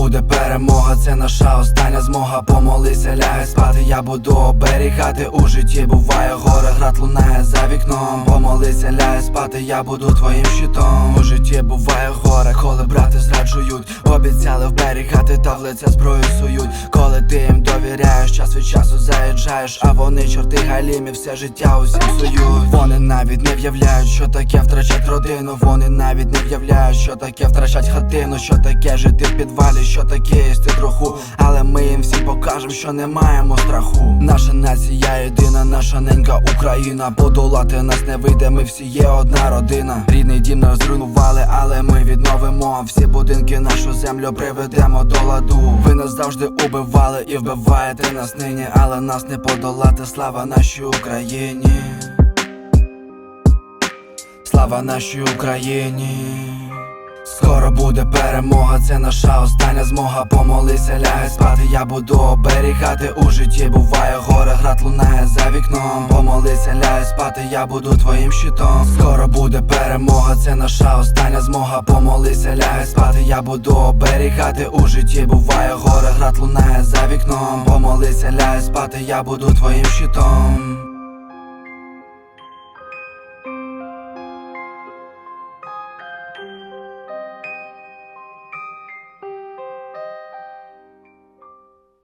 буде перемога, це наша остання змога. Помолися, лягай спати, я буду оберігати у житті. Буває горе, град лунає за вікном. Помолися, лягай спати, я буду твоїм щитом. У житті буває горе. Обіцяли вберігати, та в лице зброю сують. Коли ти їм довіряєш, час від часу заїжджаєш, а вони чорти галімі, все життя усім сують. Вони навіть не в'являють, що таке втрачать родину. Вони навіть не в'являють, що таке втрачать хатину, що таке жити в підвалі, що таке їсти троху. Але ми їм всім покажемо, що не маємо страху. Наша нація єдина, наша ненька Україна. Подолати нас не вийде, ми всі є одна родина. Рідний дім нас зруйнували, всі будинки, нашу землю приведемо до ладу. Ви нас завжди убивали і вбиваєте нас нині, але нас не подолати. Слава нашій Україні. Слава нашій Україні. Скоро буде перемога, це наша остання змога. Помолися, лягай спати, я буду оберігати у житті. Буває горе, град лунає за вікном. Помолися, лягай спати, я буду твоїм щитом. Скоро буде перемога, це наша остання змога. Помолися, лягай спати, я буду оберігати у житті. Буває горе, град лунає за вікном. Помолися, лягай спати, я буду твоїм щитом.